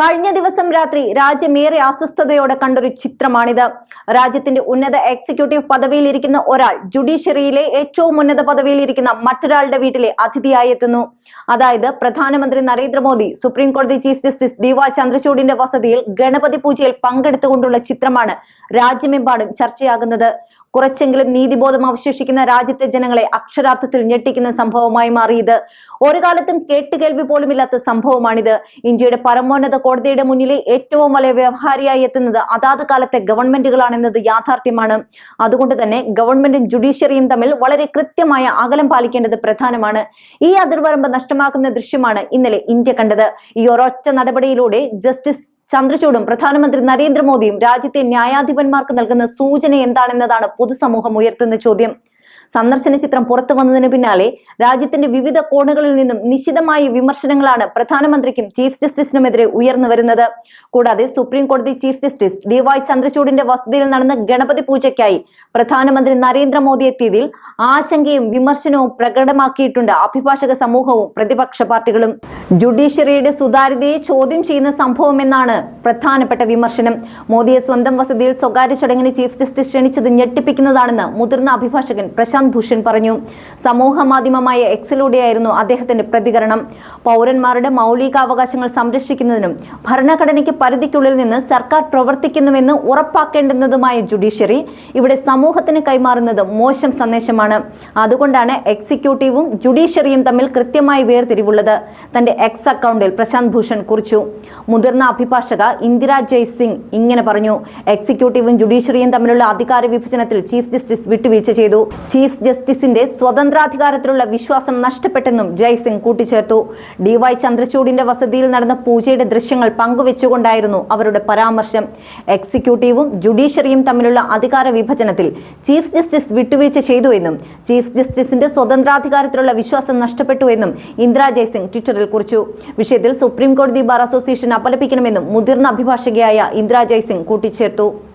കഴിഞ്ഞ ദിവസം രാത്രി രാജ്യമേറെ അസ്വസ്ഥതയോടെ കണ്ടൊരു ചിത്രമാണിത്. രാജ്യത്തിന്റെ ഉന്നത എക്സിക്യൂട്ടീവ് പദവിയിൽ ഇരിക്കുന്ന ഒരാൾ ജുഡീഷ്യറിയിലെ ഏറ്റവും ഉന്നത പദവിയിൽ ഇരിക്കുന്ന മറ്റൊരാളുടെ വീട്ടിലെ അതിഥിയായി എത്തുന്നു. അതായത് പ്രധാനമന്ത്രി നരേന്ദ്രമോദി സുപ്രീം കോടതി ചീഫ് ജസ്റ്റിസ് ഡി വൈ ചന്ദ്രചൂഡിന്റെ വസതിയിൽ ഗണപതി പൂജയിൽ പങ്കെടുത്തുകൊണ്ടുള്ള ചിത്രമാണ് രാജ്യമെമ്പാടും ചർച്ചയാകുന്നത്. കുറച്ചെങ്കിലും നീതിബോധം അവശേഷിക്കുന്ന രാജ്യത്തെ ജനങ്ങളെ അക്ഷരാർത്ഥത്തിൽ ഞെട്ടിക്കുന്ന സംഭവമായി മാറിയത്. ഒരു കാലത്തും കേട്ടുകേൾവി പോലുമില്ലാത്ത സംഭവമാണിത്. ഇന്ത്യയുടെ പരമോന്നത കോടതിയുടെ മുന്നിലെ ഏറ്റവും വലിയ വ്യവഹാരിയായി എത്തുന്നത് അതാത് കാലത്തെ ഗവൺമെന്റുകളാണെന്നത് യാഥാർത്ഥ്യമാണ്. അതുകൊണ്ട് തന്നെ ഗവൺമെന്റും ജുഡീഷ്യറിയും തമ്മിൽ വളരെ കൃത്യമായ അകലം പാലിക്കേണ്ടത് പ്രധാനമാണ്. ഈ അതിർവരമ്പ് നഷ്ടമാക്കുന്ന ദൃശ്യമാണ് ഇന്നലെ ഇന്ത്യ കണ്ടത്. ഈ ഒരൊറ്റ നടപടിയിലൂടെ ജസ്റ്റിസ് ചന്ദ്രചൂഡും പ്രധാനമന്ത്രി നരേന്ദ്രമോദിയും രാജ്യത്തെ ന്യായാധിപന്മാർക്ക് നൽകുന്ന സൂചന എന്താണെന്നതാണ് പൊതുസമൂഹം ഉയർത്തുന്ന ചോദ്യം. സന്ദർശന ചിത്രം പുറത്തു വന്നതിന് പിന്നാലെ രാജ്യത്തിന്റെ വിവിധ കോണുകളിൽ നിന്നും നിശിതമായ വിമർശനങ്ങളാണ് പ്രധാനമന്ത്രിക്കും ചീഫ് ജസ്റ്റിസിനുമെതിരെ ഉയർന്നു വരുന്നത്. കൂടാതെ സുപ്രീം കോടതി ചീഫ് ജസ്റ്റിസ് ഡി വൈ ചന്ദ്രചൂഡിന്റെ വസതിയിൽ നടന്ന ഗണപതി പൂജയ്ക്കായി പ്രധാനമന്ത്രി നരേന്ദ്രമോദി എത്തിയതിൽ ആശങ്കയും വിമർശനവും പ്രകടമാക്കിയിട്ടുണ്ട് അഭിഭാഷക സമൂഹവും പ്രതിപക്ഷ പാർട്ടികളും. ജുഡീഷ്യറിയുടെ സുതാര്യതയെ ചോദ്യം ചെയ്യുന്ന സംഭവം എന്നാണ് പ്രധാനപ്പെട്ട വിമർശനം. മോദിയെ സ്വന്തം വസതിയിൽ സ്വകാര്യ ചടങ്ങിന് ചീഫ് ജസ്റ്റിസ് ക്ഷണിച്ചത് ഞെട്ടിപ്പിക്കുന്നതാണെന്ന് മുതിർന്ന അഭിഭാഷകൻ പ്രശാന്ത് ഭൂഷൺ പറഞ്ഞു. സമൂഹ മാധ്യമമായ എക്സിലൂടെയായിരുന്നു അദ്ദേഹത്തിന്റെ പ്രതികരണം. പൗരന്മാരുടെ മൗലികാവകാശങ്ങൾ സംരക്ഷിക്കുന്നതിനും ഭരണഘടനയ്ക്ക് പരിധിക്കുള്ളിൽ നിന്ന് സർക്കാർ പ്രവർത്തിക്കുന്നുവെന്ന് ഉറപ്പാക്കേണ്ടുന്നതുമായ ജുഡീഷ്യറി ഇവിടെ സമൂഹത്തിന് കൈമാറുന്നത് മോശം സന്ദേശമാണ്. അതുകൊണ്ടാണ് എക്സിക്യൂട്ടീവും ജുഡീഷ്യറിയും തമ്മിൽ കൃത്യമായി വേർതിരിവുള്ളത്. തന്റെ എക്സ് അക്കൗണ്ടിൽ പ്രശാന്ത് ഭൂഷൺ കുറിച്ചു. മുതിർന്ന അഭിഭാഷക ഇന്ദിര ജയ് സിംഗ് ഇങ്ങനെ പറഞ്ഞു. എക്സിക്യൂട്ടീവും ജുഡീഷ്യറിയും തമ്മിലുള്ള അധികാര വിഭജനത്തിൽ ചീഫ് ജസ്റ്റിസ് വിട്ടുവീഴ്ച ചെയ്തു. ചീഫ് ജസ്റ്റിസിന്റെ സ്വതന്ത്രാധികാരത്തിലുള്ള വിശ്വാസം നഷ്ടപ്പെട്ടെന്നും ജയ്സിംഗ് കൂട്ടിച്ചേർത്തു. ഡി വൈ ചന്ദ്രചൂഡിന്റെ വസതിയിൽ നടന്ന പൂജയുടെ ദൃശ്യങ്ങൾ പങ്കുവെച്ചുകൊണ്ടായിരുന്നു അവരുടെ പരാമർശം. എക്സിക്യൂട്ടീവും ജുഡീഷ്യറിയും തമ്മിലുള്ള അധികാര വിഭജനത്തിൽ ചീഫ് ജസ്റ്റിസ് വിട്ടുവീഴ്ച ചെയ്തു എന്നും ചീഫ് ജസ്റ്റിസിന്റെ സ്വതന്ത്രാധികാരത്തിലുള്ള വിശ്വാസം നഷ്ടപ്പെട്ടു എന്നും ഇന്ദിരാ ജയ്സിംഗ് ട്വിറ്ററിൽ കുറിച്ചു. വിഷയത്തിൽ സുപ്രീം കോടതി ബാർ അസോസിയേഷൻ അപലപിക്കണമെന്നും മുതിർന്ന അഭിഭാഷകയായ ഇന്ദിരാ ജയ്സിംഗ് കൂട്ടിച്ചേർത്തു.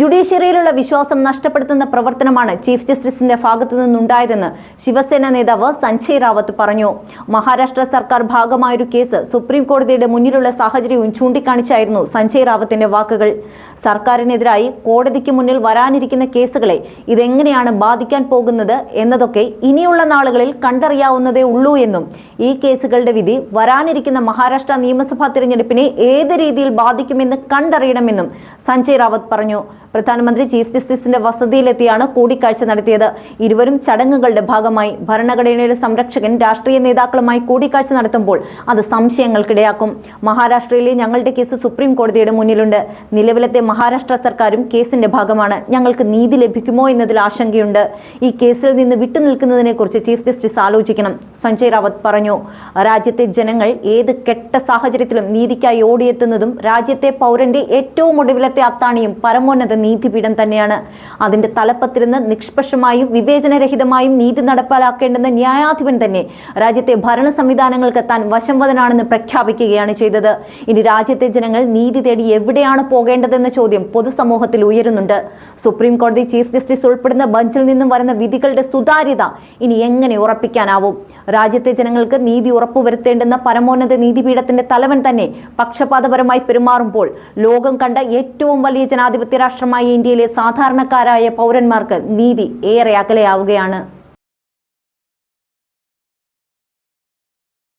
ജുഡീഷ്യറിയിലുള്ള വിശ്വാസം നഷ്ടപ്പെടുത്തുന്ന പ്രവർത്തനമാണ് ചീഫ് ജസ്റ്റിസിന്റെ ഭാഗത്തു നിന്നുണ്ടായതെന്ന് ശിവസേന നേതാവ് സഞ്ജയ് റാവത്ത് പറഞ്ഞു. മഹാരാഷ്ട്ര സർക്കാർ ഭാഗമായൊരു കേസ് സുപ്രീം കോടതിയുടെ മുന്നിലുള്ള സാഹചര്യവും ചൂണ്ടിക്കാണിച്ചായിരുന്നു സഞ്ജയ് റാവത്തിന്റെ വാക്കുകൾ. സർക്കാരിനെതിരായി കോടതിക്ക് മുന്നിൽ വരാനിരിക്കുന്ന കേസുകളെ ഇതെങ്ങനെയാണ് ബാധിക്കാൻ പോകുന്നത് എന്നതൊക്കെ ഇനിയുള്ള നാളുകളിൽ കണ്ടറിയാവുന്നതേ ഉള്ളൂ എന്നും ഈ കേസുകളുടെ വിധി വരാനിരിക്കുന്ന മഹാരാഷ്ട്ര നിയമസഭാ തിരഞ്ഞെടുപ്പിനെ ഏത് രീതിയിൽ ബാധിക്കുമെന്ന് കണ്ടറിയണമെന്നും സഞ്ജയ് റാവത്ത് പറഞ്ഞു. പ്രധാനമന്ത്രി ചീഫ് ജസ്റ്റിസിന്റെ വസതിയിലെത്തിയാണ് കൂടിക്കാഴ്ച നടത്തിയത്. ഇരുവരും ചടങ്ങുകളുടെ ഭാഗമായി ഭരണഘടനയുടെ സംരക്ഷകൻ രാഷ്ട്രീയ നേതാക്കളുമായി കൂടിക്കാഴ്ച നടത്തുമ്പോൾ അത് സംശയങ്ങൾക്കിടയാക്കും. മഹാരാഷ്ട്രയിലെ ഞങ്ങളുടെ കേസ് സുപ്രീം കോടതിയുടെ മുന്നിലുണ്ട്. നിലവിലത്തെ മഹാരാഷ്ട്ര സർക്കാരും കേസിന്റെ ഭാഗമാണ്. ഞങ്ങൾക്ക് നീതി ലഭിക്കുമോ എന്നതിൽ ആശങ്കയുണ്ട്. ഈ കേസിൽ നിന്ന് വിട്ടുനിൽക്കുന്നതിനെ വിട്ടുനിൽക്കുന്നതിനെക്കുറിച്ച് ചീഫ് ജസ്റ്റിസ് ആലോചിക്കണം സഞ്ജയ് റാവത്ത് പറഞ്ഞു. രാജ്യത്തെ ജനങ്ങൾ ഏത് കെട്ട സാഹചര്യത്തിലും നീതിക്കായി ഓടിയെത്തുന്നതും രാജ്യത്തെ പൗരന്റെ ഏറ്റവും ഒടുവിലത്തെ അത്താണിയും പരമോന്നത നീതിപീഠം തന്നെയാണ്. അതിന്റെ തലപ്പത്തിരുന്ന് നിഷ്പക്ഷമായും വിവേചനരഹിതമായും നീതി നടപ്പാലാക്കേണ്ടുന്ന ന്യായാധിപൻ തന്നെ രാജ്യത്തെ ഭരണ സംവിധാനങ്ങൾക്ക് താൻ വശംവദനാണെന്ന് പ്രഖ്യാപിക്കുകയാണ് ചെയ്തത്. ഇനി രാജ്യത്തെ ജനങ്ങൾ നീതി തേടി എവിടെയാണ് പോകേണ്ടതെന്ന ചോദ്യം പൊതുസമൂഹത്തിൽ ഉയരുന്നുണ്ട്. സുപ്രീം കോടതി ചീഫ് ജസ്റ്റിസ് ഉൾപ്പെടുന്ന ബഞ്ചിൽ നിന്നും വരുന്ന വിധികളുടെ സുതാര്യത ഇനി എങ്ങനെ ഉറപ്പിക്കാനാവും? രാജ്യത്തെ ജനങ്ങൾക്ക് നീതി ഉറപ്പുവരുത്തേണ്ടെന്ന പരമോന്നത നീതിപീഠത്തിന്റെ തലവൻ തന്നെ പക്ഷപാതപരമായി പെരുമാറുമ്പോൾ ലോകം കണ്ട ഏറ്റവും വലിയ ജനാധിപത്യ രാഷ്ട്രമായ ഇന്ത്യയിലെ സാധാരണക്കാരായ പൗരന്മാർക്ക് നീതി ഏറെ അകലെയാവുകയാണ്.